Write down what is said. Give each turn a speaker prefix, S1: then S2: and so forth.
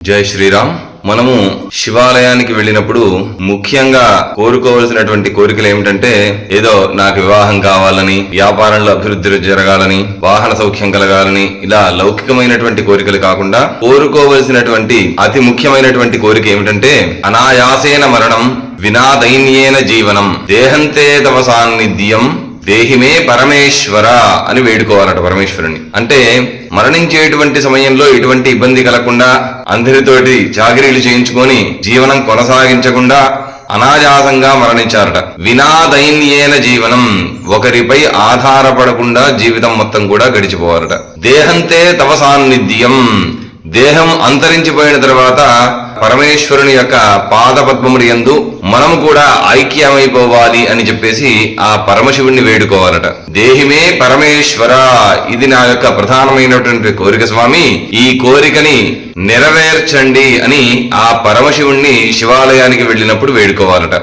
S1: జై శ్రీరామ్. మనము శివాలయానికి వెళ్ళినప్పుడు ముఖ్యంగా కోరుకోవలసినటువంటి కోరికలు ఏమిటంటే ఏదో నాకు వివాహం కావాలని వ్యాపారంలో అభివృద్ధి జరగాలని వాహన సౌఖ్యం కలగాలని ఇలా లౌకికమైనటువంటి కోరికలు కాకుండా కోరుకోవలసినటువంటి అతి ముఖ్యమైనటువంటి కోరిక ఏమిటంటే అనాయాసేన మరణం వినా దైన్యేన జీవనం దేహంతే తవ సాన్నిధ్యం దేహిమే పరమేశ్వర అని వేడుకోవాలట పరమేశ్వరుని అంటే మరణించేటువంటి సమయంలో ఎటువంటి ఇబ్బంది కలగకుండా అందరితోటి జాగిరీలు చేయించుకొని జీవనం కొనసాగించకుండా అనాయాసంగా మరణించారట. వినాదైన్యేన జీవనం ఒకరిపై ఆధారపడకుండా జీవితం మొత్తం కూడా గడిచిపోవాలట. దేహంతే తవ సాన్నిధ్యం దేహం అంతరించిపోయిన తర్వాత పరమేశ్వరుని యొక్క పాదపద్మముడి యందు మనము కూడా ఐక్యమైపోవాలి అని చెప్పేసి ఆ పరమశివుణ్ణి వేడుకోవాలట. దేహిమే పరమేశ్వర ఇది నా యొక్క ప్రధానమైనటువంటి కోరిక స్వామి. ఈ కోరికని నెరవేర్చండి అని ఆ పరమశివుణ్ణి శివాలయానికి వెళ్ళినప్పుడు వేడుకోవాలట.